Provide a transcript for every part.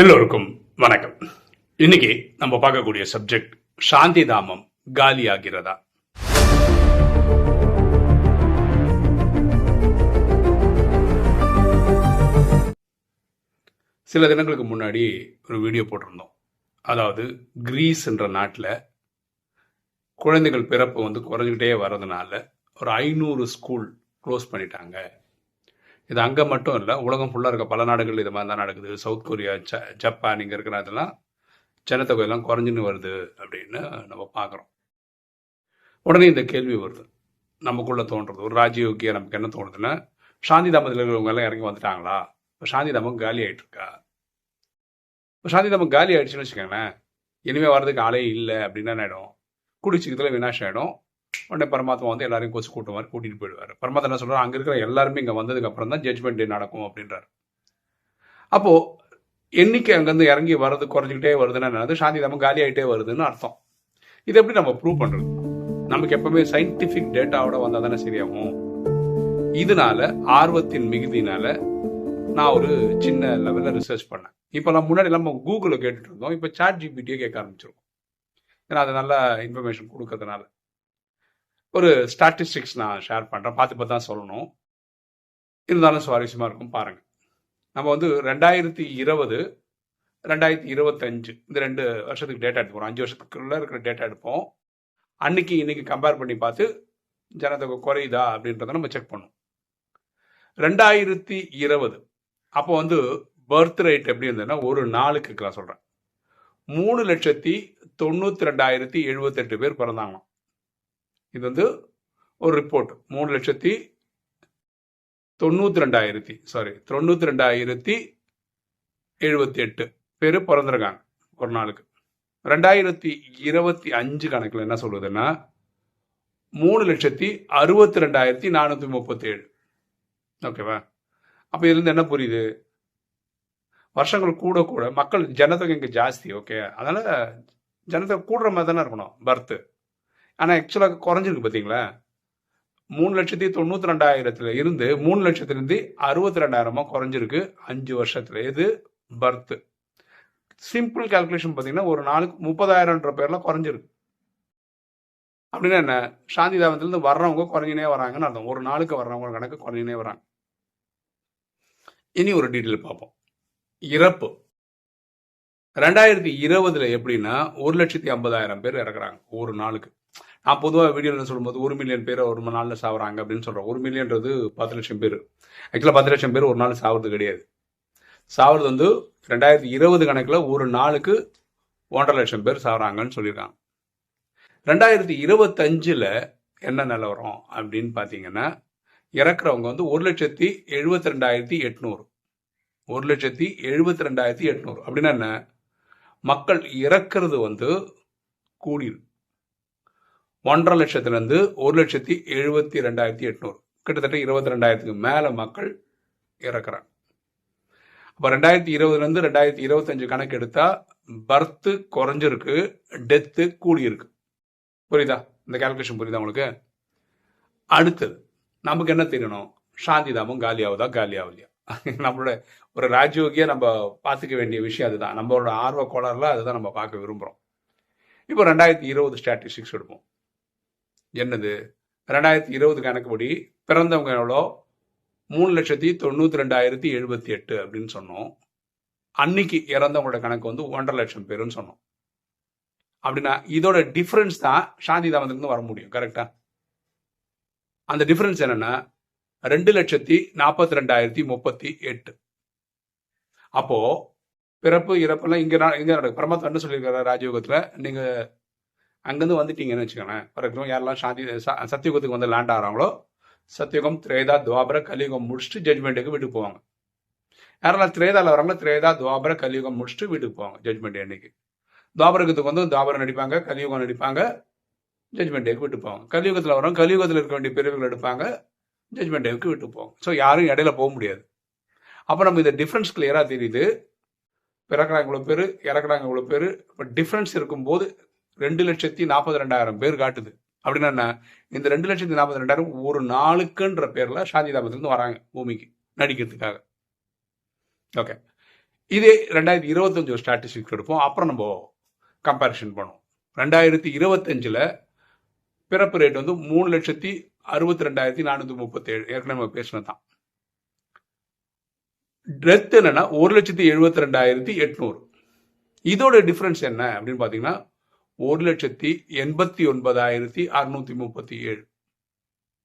எல்லோருக்கும் வணக்கம். இன்னைக்கு நம்ம பார்க்கக்கூடிய சப்ஜெக்ட் சாந்தி தாமம் காலியாகிறதா? சில தினங்களுக்கு முன்னாடி ஒரு வீடியோ போட்டிருந்தோம். அதாவது கிரீஸ் என்ற நாட்டில் குழந்தைகள் பிறப்பு வந்து குறைஞ்சிக்கிட்டே வர்றதுனால ஒரு ஐநூறு ஸ்கூல் க்ளோஸ் பண்ணிட்டாங்க. இது அங்கே மட்டும் இல்லை உலகம் ஃபுல்லாக இருக்க பல நாடுகள் இது மாதிரி தான் நடக்குது சவுத் கொரியா ச ஜப்பான் இங்கே இருக்கிற இதெல்லாம் ஜனத்தொகை எல்லாம் குறைஞ்சின்னு வருது அப்படின்னு நம்ம பார்க்குறோம் உடனே இந்த கேள்வி வருது. நமக்குள்ளே தோன்றது. ஒரு ராஜயோகியா நமக்கு என்ன தோணுதுன்னா சாந்தி தாமத்தில் இருக்கிறவங்க எல்லாம் இறங்கி வந்துட்டாங்களா? இப்போ சாந்தி தாமம் காலி ஆயிட்டுருக்கா? இப்போ சாந்தி தாமம் காலி ஆகிடுச்சுன்னு வச்சுக்கோங்களேன் இனிமேல் வர்றதுக்கு ஆளே இல்லை அப்படின்னா என்ன ஆகிடும் குடிச்சிக்கிறதுல வினாஷம் ஆகிடும் உடனே பரமாத்மா வந்து எல்லாரையும் கொச்சு கூட்டுவார் கூட்டிகிட்டு கூட்டிட்டு போயிடுவார். பரமாத்மா என்ன சொல்றாரு? அங்க இருக்கிற எல்லாருமே இங்க வந்ததுக்கு அப்புறம் தான் ஜட்மெண்ட் டே நடக்கும் அப்படின்றார். அப்போ எண்ணிக்கை அங்கேருந்து இறங்கி வர்றது குறைஞ்சிக்கிட்டே வருதுன்னா என்னது? சாந்தி தாமம் காலி ஆகிட்டே வருதுன்னு அர்த்தம். இது எப்படி நம்ம ப்ரூவ் பண்றது? நமக்கு எப்பவுமே சயின்டிபிக் டேட்டாவோட வந்தால் தானே சரியாகும். இதனால ஆர்வத்தின் மிகுதினால நான் ஒரு சின்ன லெவலில் ரிசர்ச் பண்ணேன். இப்போலாம் முன்னாடி நம்ம கூகுளில் கேட்டுட்டு இருந்தோம். இப்போ சாட் ஜிபிடியே கேட்க ஆரம்பிச்சிருக்கோம். ஏன்னா அது நல்ல இன்ஃபர்மேஷன் கொடுக்கறதுனால. ஒரு ஸ்டாட்டிஸ்டிக்ஸ் நான் ஷேர் பண்ணுறேன் பார்த்து பார்த்து தான் சொல்லணும். இருந்தாலும் சுவாரஸ்யமாக இருக்கும். பாருங்கள் நம்ம வந்து ரெண்டாயிரத்தி இருபது ரெண்டாயிரத்தி இருபத்தஞ்சு இந்த ரெண்டு வருஷத்துக்கு டேட்டா எடுப்போம் அஞ்சு வருஷத்துக்குள்ளே இருக்கிற டேட்டா எடுப்போம். அன்னைக்கு இன்னைக்கு கம்பேர் பண்ணி பார்த்து ஜனத்தொகை குறையுதா அப்படின்றத நம்ம செக் பண்ணோம் ரெண்டாயிரத்தி இருபது. அப்போ வந்து பர்த் ரேட் எப்படி இருந்ததுன்னா ஒரு நாளுக்கு நான் சொல்கிறேன் மூணு லட்சத்தி தொண்ணூற்றி ரெண்டாயிரத்தி எழுபத்தெட்டு பேர் பிறந்தாங்களாம். இது வந்து ஒரு ரிப்போர்ட் மூணு லட்சத்தி தொண்ணூற்றி ரெண்டாயிரத்தி சாரி தொண்ணூற்றி ரெண்டாயிரத்தி எழுபத்தி எட்டு பேர் பிறந்திருக்காங்க ஒரு நாளுக்கு. ரெண்டாயிரத்தி இருபத்தி அஞ்சு கணக்கில் என்ன சொல்லுதுன்னா மூணு லட்சத்தி அறுபத்தி ரெண்டாயிரத்தி நானூற்றி முப்பத்தேழு. ஓகேவா? அப்போ இதுலேருந்து என்ன புரியுது? வருஷங்கள் கூட கூட மக்கள் ஜனத்தொகை இங்கே ஜாஸ்தி ஓகே அதனால ஜனத்தொகை கூடுற மாதிரி தானே இருக்கணும் பர்த்து ஆனால் ஆக்சுவலாக குறைஞ்சிருக்கு பார்த்தீங்களா மூணு லட்சத்தி தொண்ணூற்றி ரெண்டாயிரத்துல இருந்து மூணு லட்சத்துலேருந்து அறுபத்தி ரெண்டாயிரமா குறைஞ்சிருக்கு அஞ்சு வருஷத்துல. இது பர்த் சிம்பிள் கால்குலேஷன் பார்த்தீங்கன்னா ஒரு நாளுக்கு முப்பதாயிரம்ன்ற பேரில் குறைஞ்சிருக்கு. அப்படின்னா என்ன? சாந்தி தாபத்திலிருந்து வர்றவங்க குறைஞ்சினே வராங்கன்னு அர்த்தம். ஒரு நாளுக்கு வர்றவங்க கணக்கு குறைஞ்சினே வராங்க. இனி ஒரு டீட்டெயில் பார்ப்போம். இறப்பு. ரெண்டாயிரத்தி இருபதுல எப்படின்னா ஒரு லட்சத்தி ஐம்பதாயிரம் பேர் இறக்குறாங்க ஒரு நாளுக்கு. நான் பொதுவாக வீடியோவில் சொல்லும்போது ஒரு மில்லியன் பேர் ஒரு நாளில் சாவுறாங்க அப்படின்னு சொல்கிறோம் ஒரு மில்லியன்றது பத்து லட்சம் பேர். ஆக்சுவலாக பத்து லட்சம் பேர் ஒரு நாள் சாகுறது கிடையாது. சாவுறது வந்து ரெண்டாயிரத்தி இருபது கணக்கில் ஒரு நாளுக்கு ஒன்றரை லட்சம் பேர் சாவுறாங்கன்னு சொல்லியிருக்காங்க. ரெண்டாயிரத்தி இருபத்தஞ்சில் என்ன நிலவரம் அப்படின்னு பார்த்தீங்கன்னா இறக்குறவங்க வந்து ஒரு லட்சத்தி எழுபத்தி ரெண்டாயிரத்தி எட்நூறு. ஒரு லட்சத்தி எழுபத்தி ரெண்டாயிரத்தி எட்நூறு. அப்படின்னா என்ன? மக்கள் இறக்குறது வந்து கூடியிருக்கு ஒன்றரை லட்சத்துலேருந்து ஒரு லட்சத்தி எழுபத்தி ரெண்டாயிரத்தி எட்நூறு. கிட்டத்தட்ட இருபத்தி ரெண்டாயிரத்துக்கு மேலே மக்கள் இறக்குறாங்க. அப்போ ரெண்டாயிரத்தி இருபதுலேருந்து ரெண்டாயிரத்தி இருபத்தஞ்சு கணக்கு எடுத்தால் பர்த்து குறைஞ்சிருக்கு டெத்து கூடியிருக்கு. புரியுதா? இந்த கால்குலேஷன் புரியுதா உங்களுக்கு? அடுத்தது நமக்கு என்ன தெரியணும்? சாந்தி தாமம் காலி ஆகுதா காலி ஆகலையா நம்மளோட ஒரு ராஜயோகியா நம்ம பார்த்துக்க வேண்டிய விஷயம் அதுதான். நம்மளோட ஆர்வ கோளாறுல அதுதான் நம்ம பார்க்க விரும்புகிறோம் இப்போ ரெண்டாயிரத்தி இருபது ஸ்டாட்டிஸ்டிக்ஸ் எடுப்போம். என்னது? ரெண்டாயிரத்தி இருபது கணக்குப்படி பிறந்தவங்க எவ்வளோ? மூணு லட்சத்தி தொண்ணூற்றி ரெண்டாயிரத்தி எழுபத்தி எட்டு அப்படின்னு சொன்னோம். அன்னைக்கு இறந்தவங்களோட கணக்கு வந்து ஒன்றரை லட்சம் பேருன்னு சொன்னோம். அப்படின்னா இதோட டிஃப்ரென்ஸ் தான் சாந்தி தாமத்திலிருந்து வர முடியும் கரெக்டா அந்த டிஃப்ரென்ஸ் என்னன்னா ரெண்டு லட்சத்தி நாற்பத்தி ரெண்டாயிரத்தி முப்பத்தி எட்டு. அப்போ பிறப்பு இறப்பெல்லாம் இங்க இங்கே நடக்கும் பரமாத்மா என்ன சொல்லியிருக்காரு ராஜயோகத்தில்? நீங்கள் அங்கேருந்து வந்துட்டீங்கன்னு வச்சுக்கோங்களேன். ஃபார் எக்ஸாம்பிள் யாரெல்லாம் சாந்தி சத்தியுகத்துக்கு வந்து லேண்ட் ஆகிறாங்களோ சத்தியுகம் திரேதா துவாபர கலியுகம் முடிச்சுட்டு ஜட்மெண்ட்டுக்கு வீட்டுக்கு போவாங்க. யாரெல்லாம் திரேதாவில் வராங்களோ திரேதா துவாபர கலியுகம் முடிச்சுட்டு வீட்டுக்கு போவாங்க ஜட்மெண்ட் அன்னைக்கு. துவாபரகத்துக்கு வந்து துவாபரம் நடிப்பாங்க கலியுகம் நடிப்பாங்க ஜட்மெண்ட் டேக்கு விட்டு போவாங்க. கலியுகத்தில் வரோம் கலியுகத்தில் இருக்க வேண்டிய பிரிவுகள் எடுப்பாங்க ஜட்மெண்ட் டேக்கு விட்டு போவாங்க. ஸோ யாரும் இடையில போக முடியாது. அப்போ நம்ம இந்த டிஃப்ரென்ஸ் கிளியராக தெரியுது. பிறக்கிறாங்க இவ்வளோ பேர் இறக்குறாங்க இவ்வளோ பேர். இப்போ டிஃப்ரென்ஸ் இருக்கும்போது ரெண்டு லட்சத்தி நாற்பது ரெண்டாயிரம் பேர் காட்டுது. அப்படின்னா என்ன? இந்த ரெண்டு லட்சத்தி நாற்பது ரெண்டாயிரம் ஒரு நாளுக்குன்ற பேர்ல சாந்தி தாபத்திலிருந்து வராங்க பூமிக்கு நடிக்கிறதுக்காக. ஓகே. இதே ரெண்டாயிரத்தி இருபத்தஞ்சு ஒரு ஸ்டாட்டிஸ்டிக்ஸ் எடுப்போம். அப்புறம் நம்ம கம்பேரிஷன் பண்ணுவோம். ரெண்டாயிரத்தி இருபத்தஞ்சில் பிறப்பு ரேட் வந்து மூணு லட்சத்தி அறுபத்தி ரெண்டாயிரத்தி நானூற்றி முப்பத்தேழு. ஏற்கனவே நம்ம பேசினது தான் டெத் என்னன்னா ஒரு லட்சத்தி எழுபத்தி ரெண்டாயிரத்தி எட்நூறு. இதோட டிஃப்ரென்ஸ் என்ன அப்படின்னு பார்த்தீங்கன்னா ஒரு லட்சத்தி எண்பத்தி ஒன்பதாயிரத்தி அறுநூத்தி முப்பத்தி ஏழு.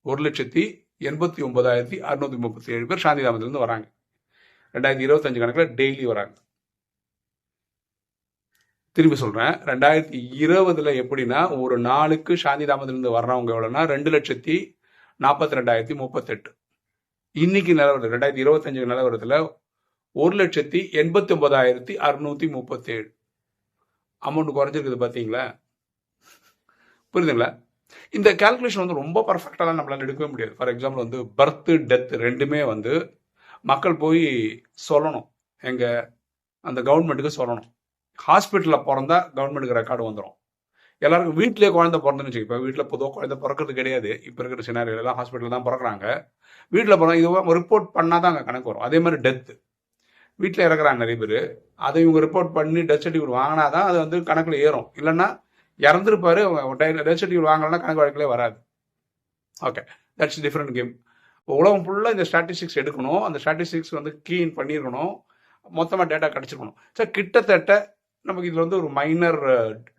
ஒரு லட்சத்தி எண்பத்தி ஒன்பதாயிரத்தி அறுநூத்தி முப்பத்தி ஏழு பேர் சாந்திதாமத்திலிருந்து வராங்க. ரெண்டாயிரத்தி இருபத்தஞ்சு கணக்கில் டெய்லி வராங்க. திரும்பி சொல்றேன் ரெண்டாயிரத்தி இருபதுல எப்படின்னா ஒரு நாளுக்கு சாந்திதாமத்திலிருந்து வர்றவங்க எவ்வளோன்னா ரெண்டு லட்சத்தி நாற்பத்தி ரெண்டாயிரத்தி முப்பத்தெட்டு. இன்னைக்கு நிலவரத்தில் ரெண்டாயிரத்தி இருபத்தஞ்சு நிலவரத்துல ஒரு லட்சத்தி எண்பத்தி ஒன்பதாயிரத்தி அறுநூத்தி முப்பத்தேழு. அமௌண்ட் குறைஞ்சிருக்குது பார்த்தீங்களா புரியுதுங்களா? இந்த கால்குலேஷன் வந்து ரொம்ப பர்ஃபெக்டாலாம் நம்மளால் எடுக்கவே முடியாது. ஃபார் எக்ஸாம்பிள் வந்து பர்த் டெத் ரெண்டுமே வந்து மக்கள் போய் சொல்லணும். எங்கள் அந்த கவர்மெண்ட்டுக்கு சொல்லணும். ஹாஸ்பிட்டலில் பிறந்தா கவர்மெண்ட்டுக்கு ரெக்கார்டு வந்துடும் எல்லாருக்கும் வீட்டிலேயே குழந்தை பிறந்துன்னு வச்சுக்கோ இப்போ வீட்டில் பொதுவாக குழந்தை பிறக்கிறது கிடையாது. இப்போ இருக்கிற சினாரியில் எல்லாம் ஹாஸ்பிட்டலில் தான் பிறக்கிறாங்க. வீட்டில் பிறந்த இதுவாக ரிப்போர்ட் பண்ணால் தான் அங்கே கணக்கு வரும். அதே மாதிரி டெத்து வீட்டில் இறக்குறாங்க நிறைய பேர். அதை இவங்க ரிப்போர்ட் பண்ணி டெத் சர்டிஃபிகேட் வாங்கினா தான் அது வந்து கணக்கில் ஏறும். இல்லைன்னா இறந்துருப்பாரு டெத் சர்டிஃபிகேட் வாங்கலன்னா கணக்கு வழக்கிலே வராது. ஓகே தட்ஸ் டிஃப்ரெண்ட் கேம் இப்போ உலகம் ஃபுல்லாக இந்த ஸ்டாட்டிஸ்டிக்ஸ் எடுக்கணும். அந்த ஸ்டாட்டிஸ்டிக்ஸ் வந்து கீன் பண்ணியிருக்கணும். மொத்தமாக டேட்டா கிடச்சிருக்கணும். சார் கிட்டத்தட்ட நமக்கு இதில் வந்து ஒரு மைனர்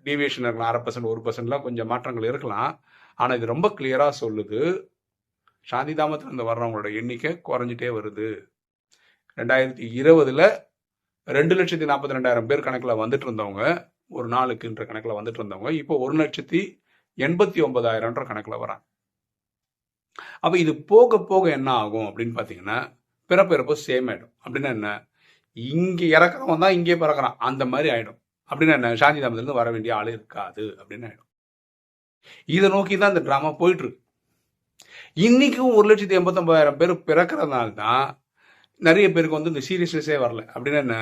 டீவியேஷன் uh, இருக்கலாம். அரை பர்சன்ட் ஒரு பர்சன்ட்லாம் கொஞ்சம் மாற்றங்கள் இருக்கலாம். ஆனால் இது ரொம்ப கிளியராக சொல்லுது. சாந்தி தாமத்திலிருந்து வர்றவங்களோட எண்ணிக்கை குறைஞ்சிட்டே வருது. ரெண்டாயிரத்தி இருபதுல ரெண்டு லட்சத்தி நாற்பத்தி ரெண்டாயிரம் பேர் கணக்கில் வந்துட்டு இருந்தவங்க ஒரு நாளுக்குன்ற கணக்கில் வந்துட்டு இருந்தவங்க இப்போ ஒரு லட்சத்தி எண்பத்தி ஒன்பதாயிரம்ன்ற கணக்கில் வராங்க. அப்போ இது போக போக என்ன ஆகும் அப்படின்னு பார்த்தீங்கன்னா பிறப்பிறப்பு சேம் ஆயிடும். அப்படின்னா என்ன? இங்கே இறக்குறவன் தான் இங்கே பிறக்கிறான். அந்த மாதிரி ஆயிடும். அப்படின்னா என்ன? சாந்தி தாமத்திலிருந்து வர வேண்டிய ஆள் இருக்காது அப்படின்னு ஆயிடும். இதை நோக்கி தான் இந்த ட்ராமா போயிட்டு இருக்கு. இன்னைக்கும் ஒரு லட்சத்தி எண்பத்தொன்பதாயிரம் பேர் பிறக்கிறதுனால தான் நிறைய பேருக்கு வந்து இந்த சீரியஸ்னஸே வரல. அப்படின்னா என்ன?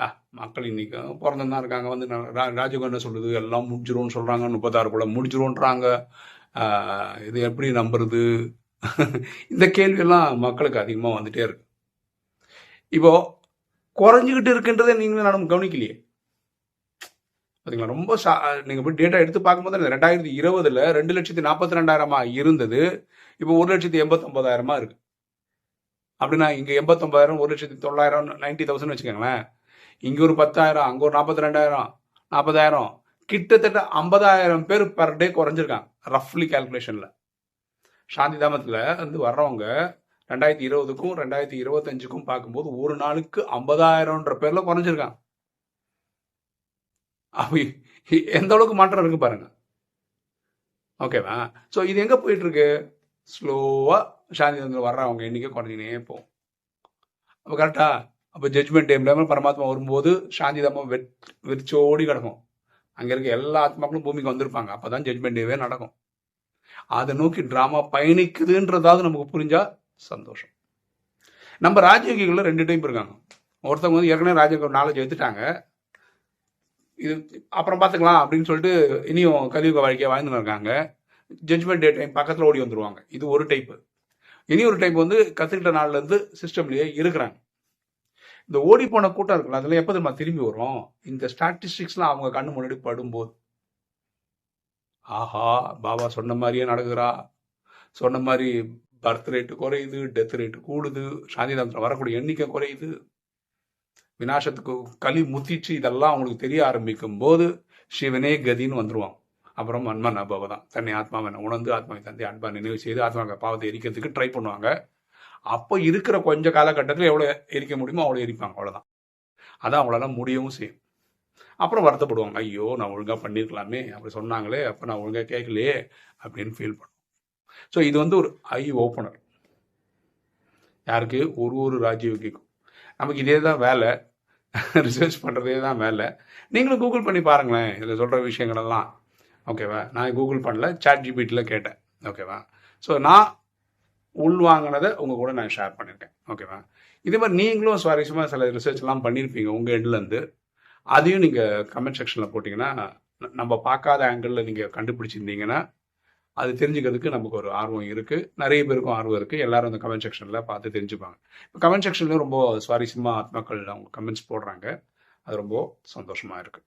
ஆ மக்கள் இன்னைக்கு பிறந்தந்தான் இருக்காங்க. வந்து ராஜகோன் என்ன சொல்லுது எல்லாம் முடிஞ்சிரும்னு சொல்கிறாங்க முப்பத்தாறு முடிஞ்சிரும்ன்றாங்க. இது எப்படி நம்புறது? இந்த கேள்வியெல்லாம் மக்களுக்கு அதிகமாக வந்துட்டே இருக்கு. இப்போ குறைஞ்சிக்கிட்டு இருக்குன்றதை நீங்களும் நானும் கவனிக்கலையே. பார்த்தீங்களா ரொம்ப சா நீங்கள் போய் டேட்டா எடுத்து பார்க்கும்போது ரெண்டாயிரத்தி இருபதில் ரெண்டு லட்சத்தி நாற்பத்தி ரெண்டாயிரமா இருந்தது. இப்போ ஒரு லட்சத்தி எண்பத்தொன்பதாயிரமா இருக்குது அப்படின்னா இங்கே எண்பத்தொம்பதாயிரம் ஒரு லட்சத்தி தொள்ளாயிரம் நைன்டி தௌசண்ட் வச்சுக்கோங்களேன். இங்கே ஒரு பத்தாயிரம் அங்கே ஒரு நாற்பத்தி ரெண்டாயிரம் நாற்பதாயிரம் கிட்டத்தட்ட ஐம்பதாயிரம் பேர் பர் டே குறைஞ்சிருக்காங்க ரஃப்லி கால்குலேஷனில் சாந்தி தாமத்தில் வந்து வர்றவங்க ரெண்டாயிரத்தி இருபதுக்கும் ரெண்டாயிரத்தி இருபத்தஞ்சுக்கும் பார்க்கும்போது ஒரு நாளுக்கு ஐம்பதாயிரம்ன்ற பேரில் குறைஞ்சிருக்காங்க. அப்படி எந்த அளவுக்கு மாற்றம் இருக்கு பாருங்க. ஓகேவா? ஸோ இது எங்கே போயிட்டு இருக்கு? சாந்தி தந்திரம் வர்றவங்க எண்ணிக்கை குறைஞ்சினே போகும். அப்போ கரெக்டா அப்போ ஜட்ஜ்மெண்ட் டைம்ல பரமாத்மா வரும்போது சாந்தி தம்மம் வெட் வெறிச்சோடி கிடக்கும். அங்கே இருக்க எல்லா ஆத்மாக்களும் பூமிக்கு வந்திருப்பாங்க. அப்போ தான் ஜட்மெண்ட் டேவே நடக்கும். அதை நோக்கி ட்ராமா பயணிக்குதுன்றதாவது நமக்கு புரிஞ்சா சந்தோஷம். நம்ம ராஜயோகிகளில் ரெண்டு டைப் இருக்காங்க. ஒருத்தவங்க வந்து ஏற்கனவே ராஜயோகம் நாலேஜ் எடுத்துட்டாங்க. இது அப்புறம் பார்த்துக்கலாம் அப்படின்னு சொல்லிட்டு இனியும் கலியுக வாழ்க்கையை வாழ்ந்துன்னு இருக்காங்க. ஜட்மெண்ட் டே டைம் பக்கத்தில் ஓடி வந்துருவாங்க. இது ஒரு டைப்பு இனி ஒரு டைம் வந்து கத்துக்கிட்ட நாள்லேருந்து சிஸ்டம்லேயே இருக்கிறாங்க. இந்த ஓடி போன கூட்டம் இருக்குல்ல அதில் எப்போ நம்ம திரும்பி வரும்? இந்த ஸ்டாட்டிஸ்டிக்ஸ்லாம் அவங்க கண்ணு முன்னாடி படும்போது. ஆஹா பாபா சொன்ன மாதிரியே நடக்குறா சொன்ன மாதிரி பர்த் ரேட்டு குறையுது டெத் ரேட்டு கூடுது சாந்திதாந்திரம் வரக்கூடிய எண்ணிக்கை குறையுது. வினாசத்துக்கு களி முத்திச்சு இதெல்லாம் அவங்களுக்கு தெரிய ஆரம்பிக்கும் போது சிவனே கதின்னு வந்துருவான் அப்புறம் மன்மன் அபோக தான் தன்னை ஆத்மாவை உணர்ந்து ஆத்மாவை தந்தை அன்பா நினைவு செய்து ஆத்மா பாவத்தை எரிக்கிறதுக்கு ட்ரை பண்ணுவாங்க. அப்போ இருக்கிற கொஞ்ச காலகட்டத்தில் எவ்வளோ எரிக்க முடியுமோ அவ்வளோ எரிப்பாங்க அவ்வளோதான் அதான் அவங்களால முடியவும் செய்யும். அப்புறம் வருத்தப்படுவாங்க ஐயோ நான் ஒழுங்காக பண்ணியிருக்கலாமே அப்படி சொன்னாங்களே அப்போ நான் ஒழுங்காக கேட்கலையே அப்படின்னு ஃபீல் பண்ணுவோம் ஸோ இது வந்து ஒரு ஐ ஓப்பனர் யாருக்கு? ஒரு ஒரு ராஜீவ்கிக்கும் நமக்கு இதே தான் வேலை. ரிசர்ச் பண்ணுறதே தான் வேலை. நீங்களும் கூகுள் பண்ணி பாருங்களேன் இதில் சொல்கிற விஷயங்களெல்லாம் ஓகேவா? நான் கூகுள் பண்ணல சாட் ஜிபிட்டியில் கேட்டேன். ஓகேவா? ஸோ நான் உள்வாங்கினதை உங்கள் கூட நான் ஷேர் பண்ணியிருக்கேன் ஓகேவா? இதே மாதிரி நீங்களும் சுவாரஸ்யமாக சில ரிசர்ச்லாம் பண்ணியிருப்பீங்க உங்கள் எண்ட்லேருந்து அதையும் நீங்கள் கமெண்ட் செக்ஷனில் போட்டிங்கன்னா நம்ம பார்க்காத ஆங்கிளில் நீங்கள் கண்டுபிடிச்சிருந்தீங்கன்னா அது தெரிஞ்சுக்கிறதுக்கு நமக்கு ஒரு ஆர்வம் இருக்குது நிறைய பேருக்கும் ஆர்வம் இருக்குது எல்லாரும் அந்த கமெண்ட் செக்ஷனில் பார்த்து தெரிஞ்சுப்பாங்க. இப்போ கமெண்ட் செக்ஷன்லேயும் ரொம்ப சுவாரஸ்யமாக ஆத்மாக்கள் அவங்க கமெண்ட்ஸ் போடுறாங்க. அது ரொம்ப சந்தோஷமாக இருக்குது